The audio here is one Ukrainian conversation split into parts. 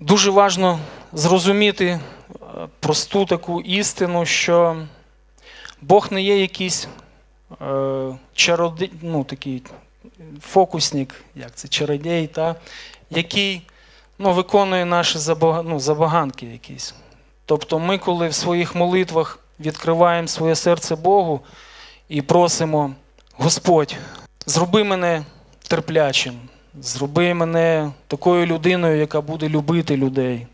Дуже важливо зрозуміти е, просту таку істину, що Бог не є якийсь е, чародій, ну, такий фокусник, як це чародій, та, який ну, виконує наші ну, забаганки якісь. Тобто ми, коли в своїх молитвах відкриваємо своє серце Богу і просимо, Господь, зроби мене терплячим, зроби мене такою людиною, яка буде любити людей.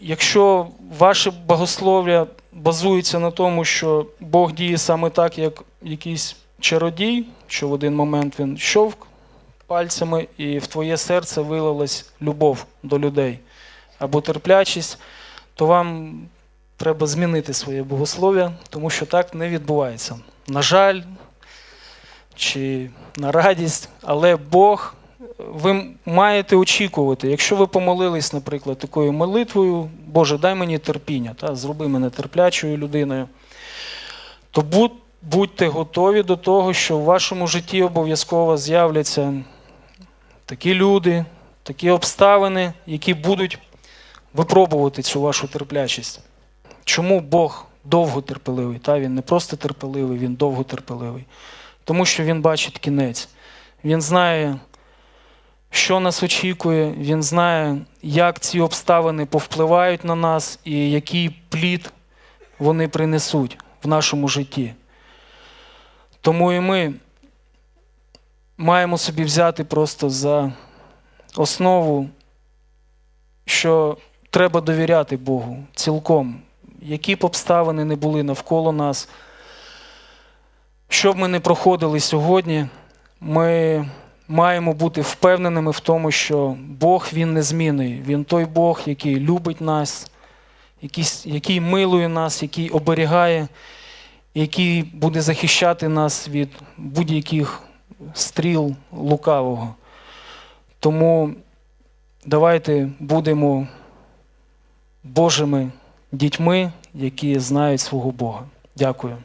Якщо ваше богослов'я базується на тому, що Бог діє саме так, як якийсь чародій, що в один момент він щовк пальцями, і в твоє серце вилилась любов до людей або терплячість, то вам треба змінити своє богослов'я, тому що так не відбувається. На жаль, чи на радість, але Бог, ви маєте очікувати, якщо ви помолились, наприклад, такою молитвою, Боже, дай мені терпіння, та, зроби мене терплячою людиною, то будь, будьте готові до того, що в вашому житті обов'язково з'являться такі люди, такі обставини, які будуть випробувати цю вашу терплячість. Чому Бог довго терпеливий? Та? Він не просто терпеливий, він довго терпеливий. Тому що він бачить кінець. Він знає, що нас очікує, він знає, як ці обставини повпливають на нас і який плід вони принесуть в нашому житті. Тому і ми маємо собі взяти просто за основу, що треба довіряти Богу цілком, які б обставини не були навколо нас. Що б ми не проходили сьогодні, ми маємо бути впевненими в тому, що Бог Він незмінний. Він той Бог, який любить нас, який, який милує нас, який оберігає, який буде захищати нас від будь-яких стріл лукавого. Тому давайте будемо Божими дітьми, які знають свого Бога. Дякую.